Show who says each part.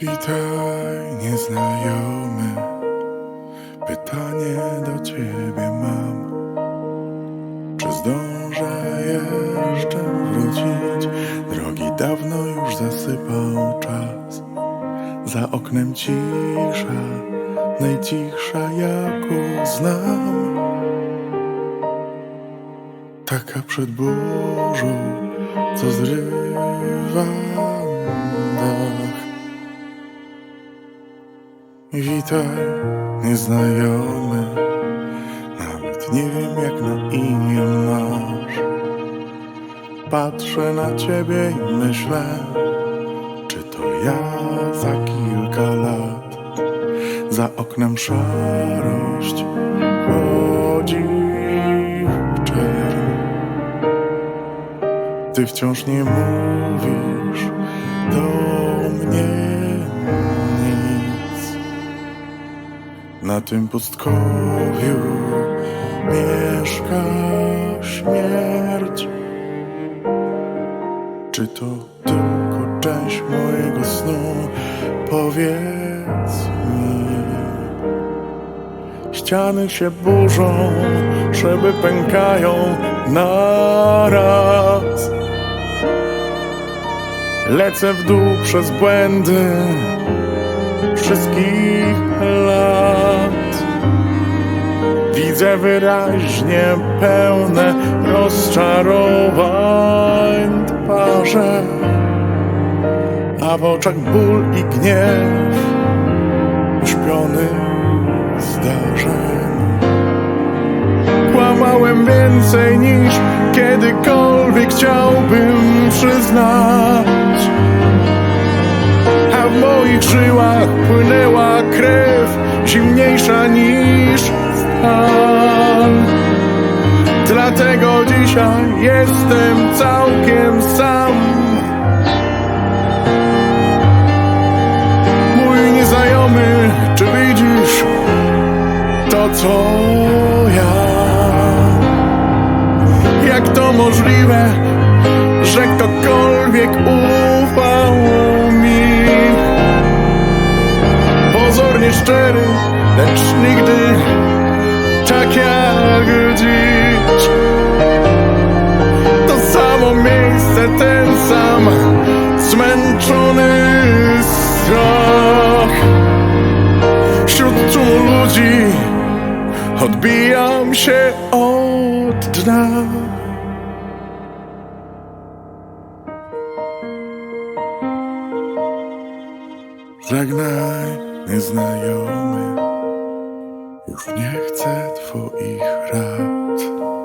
Speaker 1: Witaj, nieznajomy. Pytanie do ciebie mam. Czy zdążę jeszcze wrócić? Drogi dawno już zasypał czas. Za oknem cisza, najcichsza jaką znam. Taka przed burzą, co zrywa dach. Witaj, nieznajomy, nawet nie wiem jak na imię masz. Patrzę na ciebie i myślę, czy to ja za kilka lat. Za oknem szarość chodzi w. Ty wciąż nie mówisz do mnie Na tym pustkowiu mieszka śmierć. Czy to tylko część mojego snu? Powiedz mi. Ściany się burzą, szyby pękają naraz. Lecę w dół przez błędy wszystkich lat. Widzę wyraźnie pełne rozczarowań twarze, a w oczach ból i gniew uśpionych zdarzeń. Kłamałem więcej niż kiedykolwiek chciałbym przyznać. A w moich żyłach płynęła krew zimniejsza niż stal. Jestem całkiem sam. Mój nieznajomy, czy widzisz to, co ja? Jak to możliwe, że ktokolwiek ufał mi? Pozornie szczery, lecz nigdy tak jak dziś. Ludzi odbijam się od dna. Żegnaj, nieznajomy, już nie chcę twoich rad.